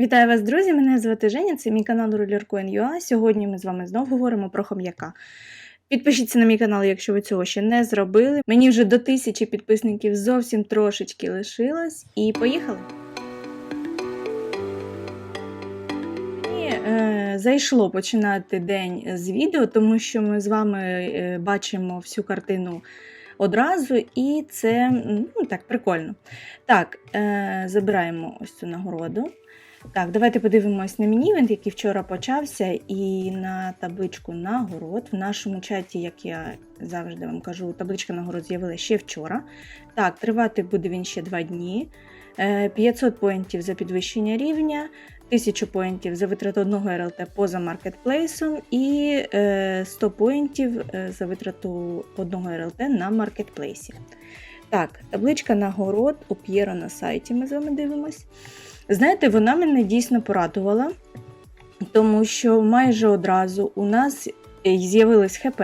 Вітаю вас, друзі! Мене звати Женя, це мій канал RollerCoin.ua. Сьогодні ми з вами знову говоримо про хом'яка. Підпишіться на мій канал, якщо ви цього ще не зробили. Мені вже до тисячі підписників зовсім трошечки лишилось. І поїхали! І, е, зайшло починати день з відео, тому що ми з вами е, бачимо всю картину одразу, і це ну, так прикольно. Так, е, забираємо ось цю нагороду. Так, давайте подивимось на міні-івент, який вчора почався, і на табличку нагород. В нашому чаті, як я завжди вам кажу, табличка нагород з'явилася ще вчора. Так, тривати буде він ще 2 дні. Е, 500 поінтів за підвищення рівня, 1000 поінтів за витрату одного РЛТ поза маркетплейсом і е, 100 поінтів е, за витрату одного РЛТ на маркетплейсі. Так, табличка нагород у П'єро на сайті ми з вами дивимось. Знаєте, вона мене дійсно порадувала, тому що майже одразу у нас з'явилось ХП,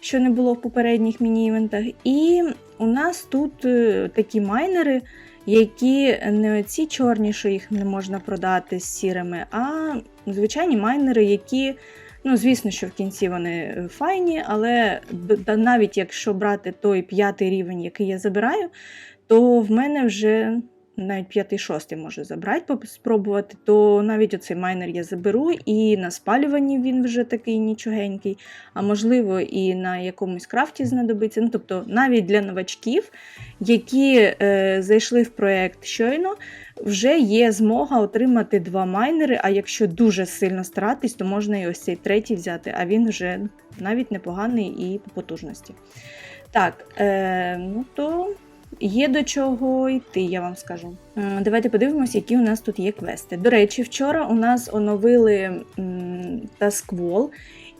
що не було в попередніх міні-івентах, і у нас тут е, такі майнери, які не оці чорні, що їх не можна продати з сірими, а звичайні майнери, які, ну, звісно, що в кінці вони е, файні, але навіть якщо брати той п'ятий рівень, який я забираю, то в мене вже навіть п'ятий-шостий може забрати, спробувати, то навіть оцей майнер я заберу, і на спалюванні він вже такий нічогенький, а можливо, і на якомусь крафті знадобиться. Ну, тобто, навіть для новачків, які е, зайшли в проект щойно, вже є змога отримати два майнери. А якщо дуже сильно старатись, то можна і ось цей третій взяти, а він вже навіть непоганий і по потужності. Так, е, ну то Є до чого йти, я вам скажу. Давайте подивимося, які у нас тут є квести. До речі, вчора у нас оновили м,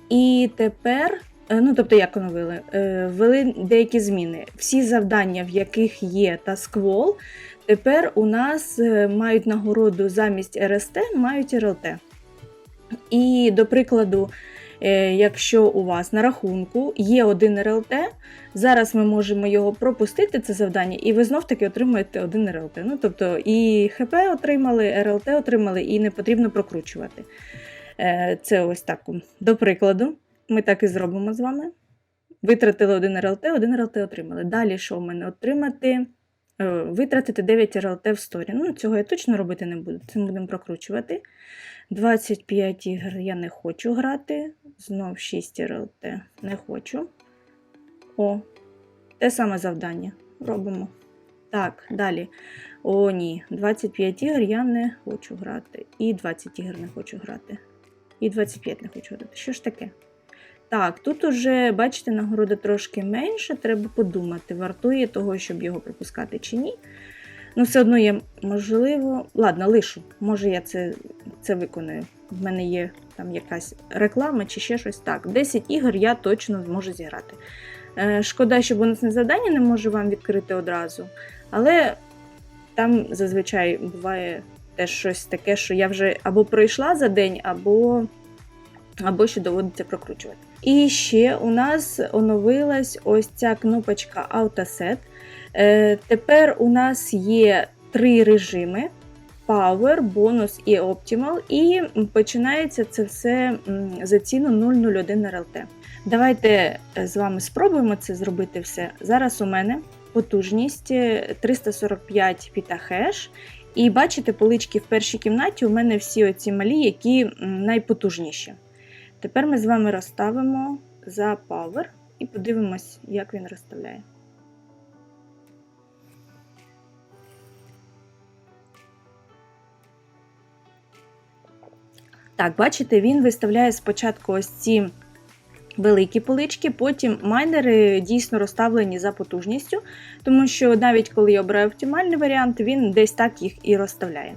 і тепер, е, ну тобто, як оновили, Е, ввели деякі зміни. Всі завдання, в яких є Taskвол, тепер у нас е, мають нагороду замість РСТ, мають РЛТ. І, до прикладу, якщо у вас на рахунку є один РЛТ, Зараз ми можемо його пропустити, це завдання, і ви знов-таки отримуєте один РЛТ. Ну, тобто і ХП отримали, РЛТ отримали, і не потрібно прокручувати. Е, Це ось так. До прикладу, ми так і зробимо з вами. Витратили один РЛТ, один РЛТ отримали. Далі, що в мене отримати? Е, Витратити 9 РЛТ в сторі. Ну, цього я точно робити не буду. Це будемо прокручувати. 25 ігр я не хочу грати. Знов 6 РЛТ не хочу. О, те саме завдання. Робимо. Так, далі. О, ні. 25 ігор я не хочу грати. І 20 ігор не хочу грати. І 25 не хочу грати. Що ж таке? Так, тут уже, бачите, нагорода трошки менше, треба подумати, вартує того, щоб його пропускати чи ні. Ну, все одно є можливо. Ладно, лишу. Може, я це, це виконую. В мене є там якась реклама чи ще щось. Так, 10 ігор я точно зможу зіграти. Е, Шкода, що бонусне завдання не можу вам відкрити одразу, але там зазвичай буває теж щось таке, що я вже або пройшла за день, або, або ще доводиться прокручувати. І ще у нас оновилась ось ця кнопочка AutoSet. Е, Тепер у нас є три режими: Power, бонус і Optimal, і починається це все за ціну 001 RLT. Давайте е, з вами спробуємо це зробити все. Зараз у мене потужність е, 345 пітахеш. І бачите, полички в першій кімнаті у мене всі оці малі, які найпотужніші. Тепер ми з вами розставимо за Power і подивимось, як він розставляє. Так, бачите, він виставляє спочатку ось ці великі полички, потім майнери дійсно розставлені за потужністю, тому що навіть коли я обираю оптимальний варіант, він десь так їх і розставляє.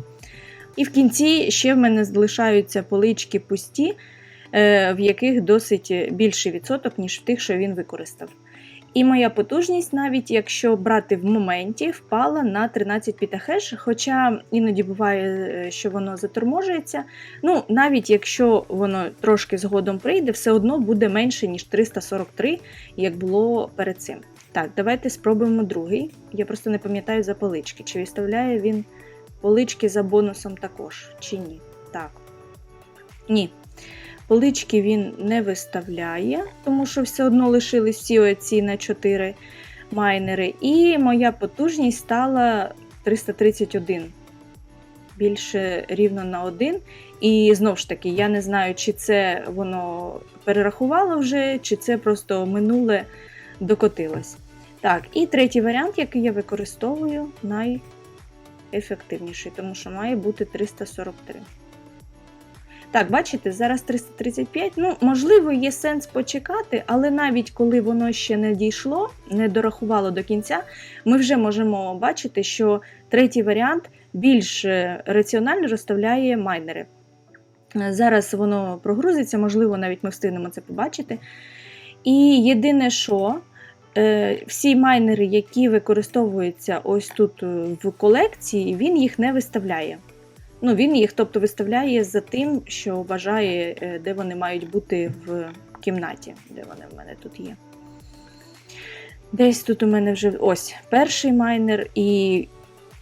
І в кінці ще в мене залишаються полички пусті, в яких досить більший відсоток, ніж в тих, що він використав. І моя потужність, навіть якщо брати в моменті, впала на 13 пітахеш, хоча іноді буває, е, що воно заторможується. Ну, навіть якщо воно трошки згодом прийде, все одно буде менше, ніж 343, як було перед цим. Так, давайте спробуємо другий. Я просто не пам'ятаю за полички, чи виставляє він полички за бонусом також, чи ні? Так. Ні. Полички він не виставляє, тому що все одно лишились всі оці на 4 майнери. І моя потужність стала 331. Більше рівно на 1. І знову ж таки, я не знаю, чи це воно перерахувало вже, чи це просто минуле докотилось. Так, і третій варіант, який я використовую, найефективніший, тому що має бути 343. Так, бачите, зараз 335. Ну, можливо, є сенс почекати, але навіть коли воно ще не дійшло, не дорахувало до кінця, ми вже можемо бачити, що третій варіант більш е, раціонально розставляє майнери. Зараз воно прогрузиться, можливо, навіть ми встигнемо це побачити. І єдине, що е, всі майнери, які використовуються ось тут е, в колекції, він їх не виставляє. Ну, Він їх тобто, виставляє за тим, що вважає, е, де вони мають бути в кімнаті, де вони в мене тут є. Десь тут у мене вже ось перший майнер і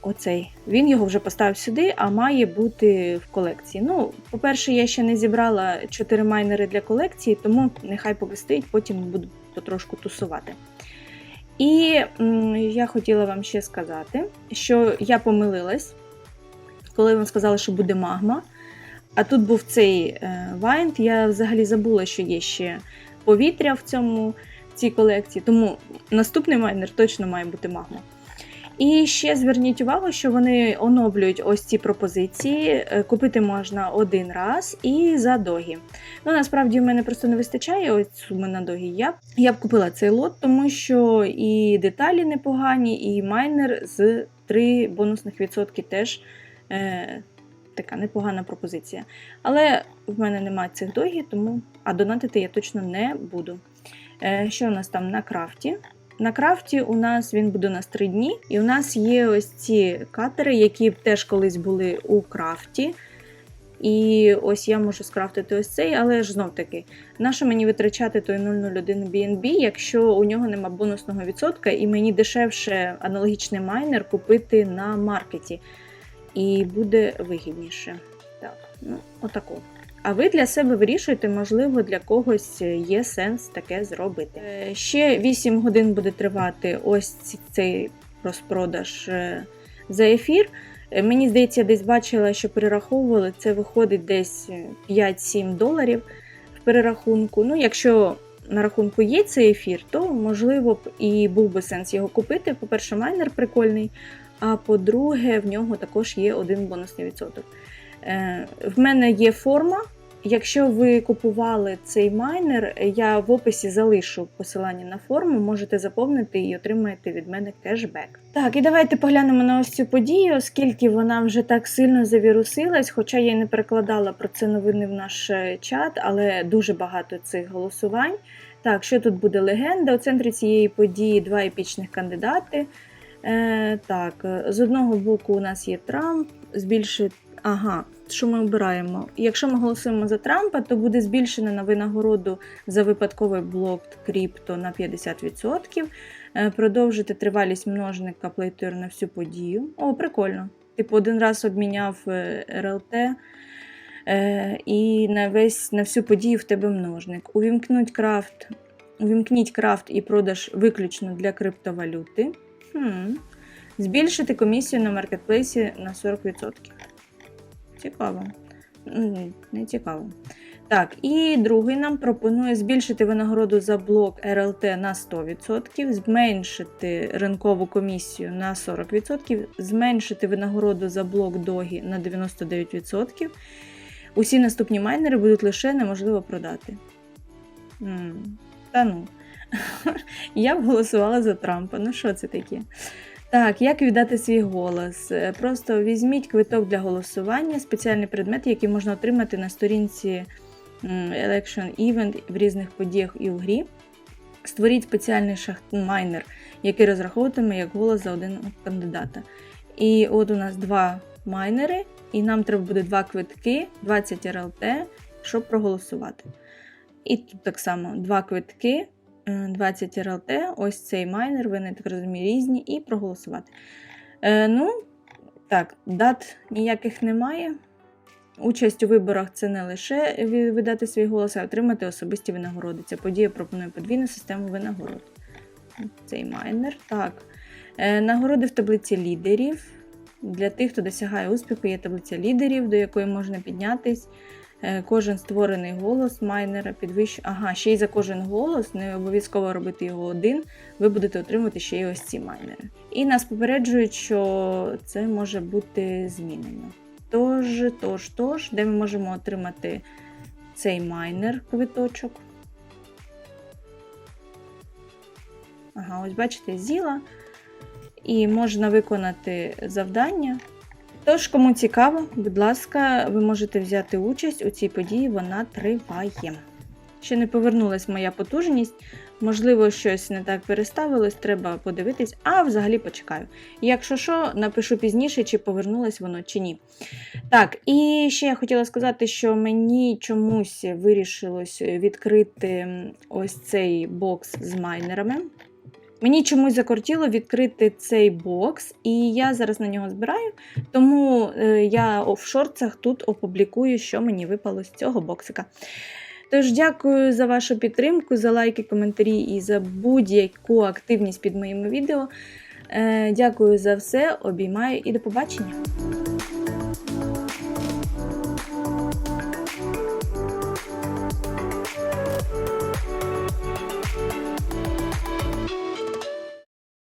оцей. Він його вже поставив сюди, а має бути в колекції. Ну, по-перше, я ще не зібрала 4 майнери для колекції, тому нехай поки потім буду потрошку тусувати. І м, я хотіла вам ще сказати, що я помилилась коли вам сказали, що буде магма. А тут був цей е, вайнт. Я взагалі забула, що є ще повітря в цьому в цій колекції. Тому наступний майнер точно має бути магма. І ще зверніть увагу, що вони оновлюють ось ці пропозиції. Е, купити можна один раз і за догі. Ну, насправді, в мене просто не вистачає ось суми на догі. Я я б купила цей лот, тому що і деталі непогані, і майнер з 3 бонусних відсотки теж е, така непогана пропозиція. Але в мене немає цих догі, тому а донатити я точно не буду. Е, Що у нас там на крафті? На крафті у нас він буде у нас 3 дні, і у нас є ось ці катери, які теж колись були у крафті. І ось я можу скрафтити ось цей, але ж знов таки, нащо мені витрачати той 001 BNB, якщо у нього нема бонусного відсотка, і мені дешевше аналогічний майнер купити на маркеті і буде вигідніше. Так, ну, отако. А ви для себе вирішуєте, можливо, для когось є сенс таке зробити. Е, ще 8 годин буде тривати ось цей розпродаж е, за ефір. Е, мені здається, я десь бачила, що перераховували, це виходить десь 5-7 доларів в перерахунку. Ну, якщо на рахунку є цей ефір, то можливо б і був би сенс його купити. По-перше, майнер прикольний. А по-друге, в нього також є один бонусний відсоток. Е, в мене є форма. Якщо ви купували цей майнер, я в описі залишу посилання на форму, можете заповнити і отримаєте від мене кешбек. Так, і давайте поглянемо на ось цю подію, оскільки вона вже так сильно завірусилась, хоча я й не перекладала про це новини в наш е, чат, але дуже багато цих голосувань. Так, що тут буде легенда? У центрі цієї події два епічних кандидати. Е, Так, з одного боку, у нас є Трамп, збільшить. Ага, що ми обираємо? Якщо ми голосуємо за Трампа, то буде збільшено на винагороду за випадковий блок крипто на 50%. Е, продовжити тривалість множника плейтер на всю подію. О, прикольно. Типу, один раз обміняв е, РЛТ. Е, і на весь на всю подію в тебе множник. Увімкнуть крафт, увімкніть крафт і продаж виключно для криптовалюти. Хм. Збільшити комісію на маркетплейсі на 40%. Цікаво. Не цікаво. Так, і другий нам пропонує збільшити винагороду за блок РЛТ на 100%, зменшити ринкову комісію на 40%, зменшити винагороду за блок догі на 99%. Усі наступні майнери будуть лише неможливо продати. М -м, та ну. Я б голосувала за Трампа. Ну, що це таке? Так, як віддати свій голос? Е, просто візьміть квиток для голосування, спеціальний предмет, який можна отримати на сторінці Election Event в різних подіях і в грі. Створіть спеціальний шахт-майнер, який розраховуватиме як голос за один кандидата. І от у нас два майнери, і нам треба буде два квитки, 20 РЛТ, щоб проголосувати. І тут так само два квитки, 20 е, РЛТ, ось цей майнер, вони так розумію, різні, і проголосувати. Е, Ну, Так, дат ніяких немає. Участь у виборах це не лише видати свій голос, а отримати особисті винагороди. Ця подія пропонує подвійну систему винагород. Цей майнер. Так. Е, нагороди в таблиці лідерів. Для тих, хто досягає успіху, є таблиця лідерів, до якої можна піднятись. Е, Кожен створений голос майнера підвищує. Ага, ще й за кожен голос, не обов'язково робити його один, ви будете отримувати ще й ось ці майнери. І нас попереджують, що це може бути змінено. Тож, тож, тож, де ми можемо отримати цей майнер квиточок. Ага, ось бачите, зіла. І можна виконати завдання. Тож, кому цікаво, будь ласка, ви можете взяти участь у цій події, вона триває. Ще не повернулась моя потужність, можливо, щось не так переставилось, треба подивитись, а взагалі почекаю. Якщо що, напишу пізніше, чи повернулось воно, чи ні. Так, і ще я хотіла сказати, що мені чомусь вирішилось відкрити ось цей бокс з майнерами. Мені чомусь закортіло відкрити цей бокс, і я зараз на нього збираю. Тому е, я в шорцах тут опублікую, що мені випало з цього боксика. Тож, дякую за вашу підтримку, за лайки, коментарі і за будь-яку активність під моїми відео. Е, Дякую за все, обіймаю і до побачення!